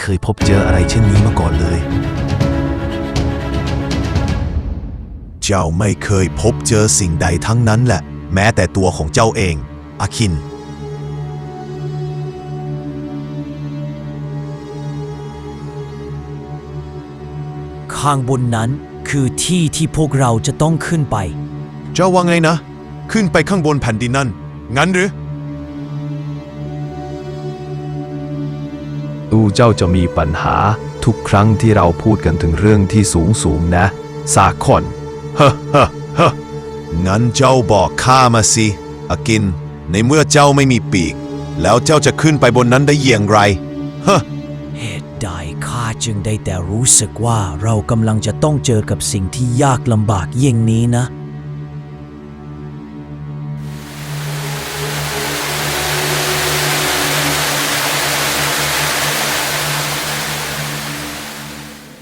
เคยพบเจออะไรเช่นนี้มาก่อนเลย เจ้าไม่เคยพบเจอสิ่งใดทั้งนั้นแหละ แม้แต่ตัวของเจ้าเอง อาคิน ข้างบนนั้นคือที่ที่พวกเราจะต้องขึ้นไป เจ้าว่าไงนะ ขึ้นไปข้างบนแผ่นดินนั่น งั้นหรือ ดูเจ้าจะมีปัญหาทุกครั้งที่เราพูดกันถึงเรื่องที่สูงสูงๆนะ สาคอนเฮ้เฮ้เฮ้งั้นเจ้าบอกข้ามาสิอากิน ในเมื่อเจ้าไม่มีปีก แล้วเจ้าจะขึ้นไปบนนั้นได้อย่างไรเฮ้เหตุใดข้าจึงได้แต่รู้สึกว่าเรากำลังจะต้องเจอกับสิ่งที่ยากลำบากเยี่ยงนี้นะ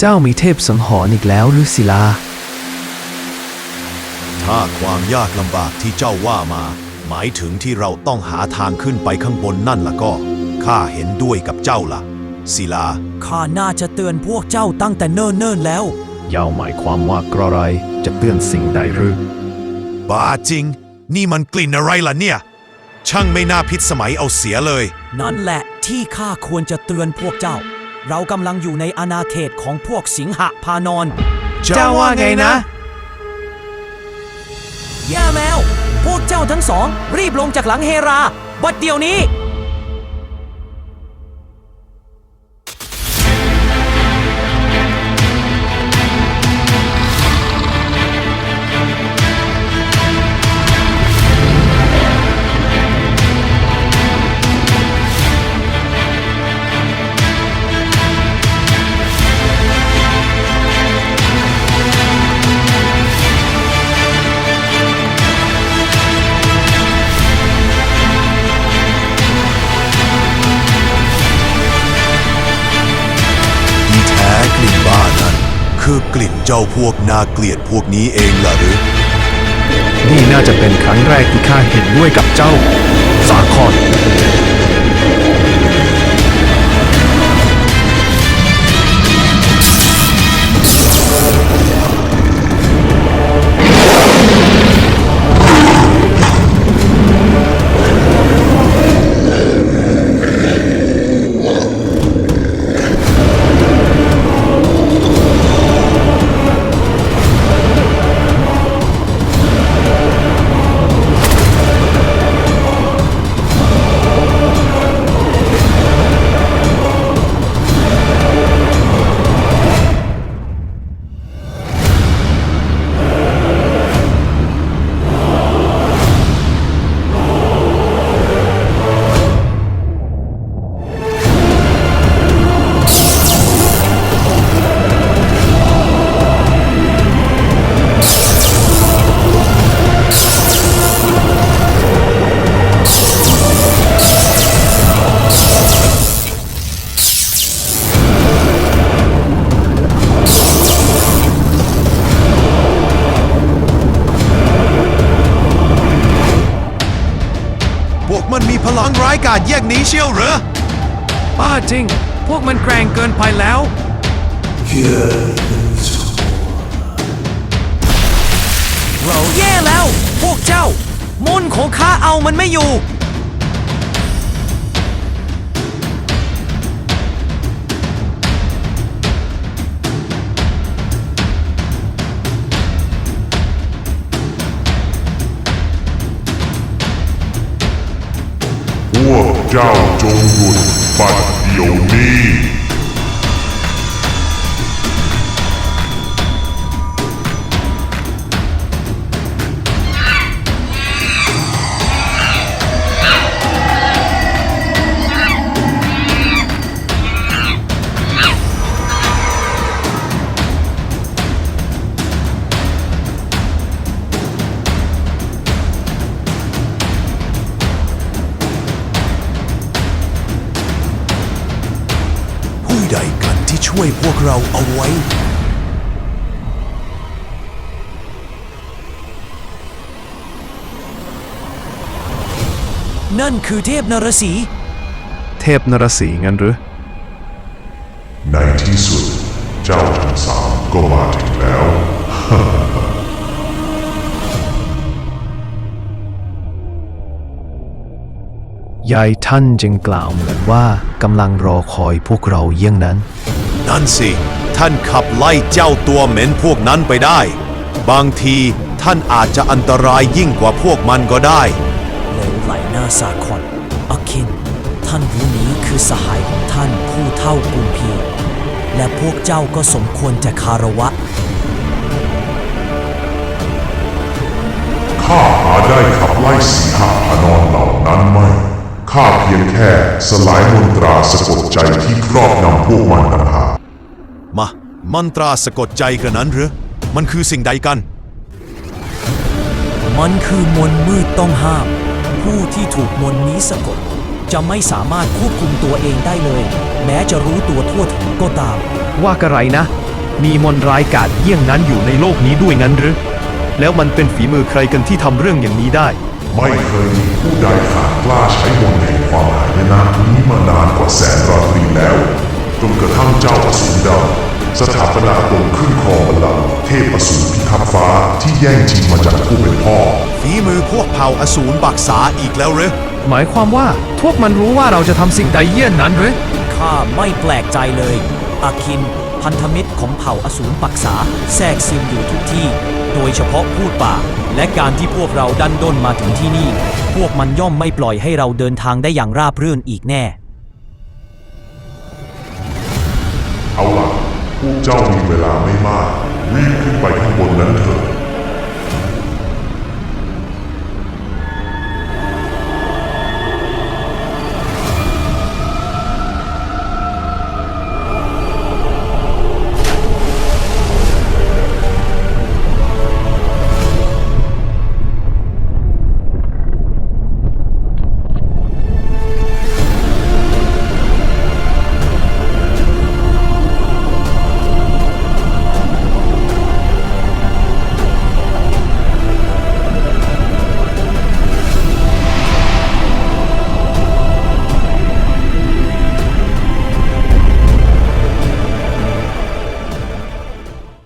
จ้ามีเทพสังหรณ์อีกแล้วหรือศิลา ถ้าความยากลำบากที่เจ้าว่ามา หมายถึงที่เราต้องหาทางขึ้นไปข้างบนนั่นล่ะก็ ข้าเห็นด้วยกับเจ้าล่ะศิลา ข้าน่าจะเตือนพวกเจ้าตั้งแต่เนิ่นๆแล้ว ยาวหมายความว่ากระไรจะเตือนสิ่งใดหรือบ้าจริง นี่มันกลิ่นอะไรล่ะเนี่ย ช่างไม่น่าพิษสมัยเอาเสียเลย นั่นแหละที่ข้าควรจะเตือนพวกเจ้า เรากำลังอยู่ในอาณาเขตของพวกสิงหพานอนเจ้าว่าไงนะแย่แมว พวกเจ้าทั้งสอง รีบลงจากหลังเฮรา บัดเดี๋ยวนี้ คือกลิ่นเจ้าพวกน่าเกลียดพวกนี้เองล่ะหรือ นี่น่าจะเป็นครั้งแรกที่ข้าเห็นด้วยกับเจ้า สาคอน มันมีพลังร้ายกาจแยกนี้เชียวเหรอป้าจริง พวกมันแกร่งเกินไปแล้ว เราแย่แล้ว พวกเจ้ามนต์ของข้าเอามันไม่อยู่ วกเจ้าจ ช่วยพวกเราเอาไว้นั่นคือเทพนรสี เทพนรสีงั้นหรือ ในที่สุดเจ้าทั้งสามก็มาถึงแล้ว ยายท่านจึงกล่าวเหมือนว่ากำลังรอคอยพวกเราเยี่ยงนั้น นั่นสิ ท่านขับไล่เจ้าตัวเหม็นพวกนั้นไปได้ บางทีท่านอาจจะอันตรายยิ่งกว่าพวกมันก็ได้เหลวไหลหน้าสาคอนอาคิน ท่านผู้นี้คือสหายของท่านผู้เท่ากุมพี และพวกเจ้าก็สมควรจะคารวะ ข้าหาได้ขับไล่สีหาพนอนเหล่านั้นไม่ข้าเพียงแค่สลายมนตราสะกดใจที่ครอบงำพวกมันต่างหาก มา มันตราสะกดใจกระนั้นหรือ มันคือสิ่งใดกัน มันคือมนต์มืดต้องห้าม ผู้ที่ถูกมนต์นี้สะกด จะไม่สามารถควบคุมตัวเองได้เลย แม้จะรู้ตัวทั่วถึงก็ตาม ว่ากระไรนะ มีมนต์ร้ายกาจเยี่ยงนั้นอยู่ในโลกนี้ด้วยงั้นหรือ แล้วมันเป็นฝีมือใครกันที่ทำเรื่องอย่างนี้ได้ ไม่เคยมีผู้ใดขาดกล้าใช้มนต์แห่งความหายนะนี้มานานกว่าแสนราตรีแล้วจ นกระทั่งเจ้าอสูรดำสถาปนาตนขึ้นครองบัลลังก์เทพอสูรพิทักษ์ฟ้าที่แย่งชิงมาจากผู้เป็นพ่อ ฝีมือพวกเผ่าอสูรบักษาอีกแล้วหรือหมายความว่าพวกมันรู้ว่าเราจะทำสิ่งใดเยี่ยงนั้นหรือข้าไม่แปลกใจเลยอาคินพันธมิตรของเผ่าอสูรปักษาแทรกซึมอยู่ทุกที่ โดยเฉพาะพูดป่า และการที่พวกเราดันด้นมาถึงที่นี่ พวกมันย่อมไม่ปล่อยให้เราเดินทางได้อย่างราบรื่นอีกแน่ เอาล่ะพวกเจ้ามีเวลาไม่มาก รีบขึ้นไปข้างบนนั้นเถอะ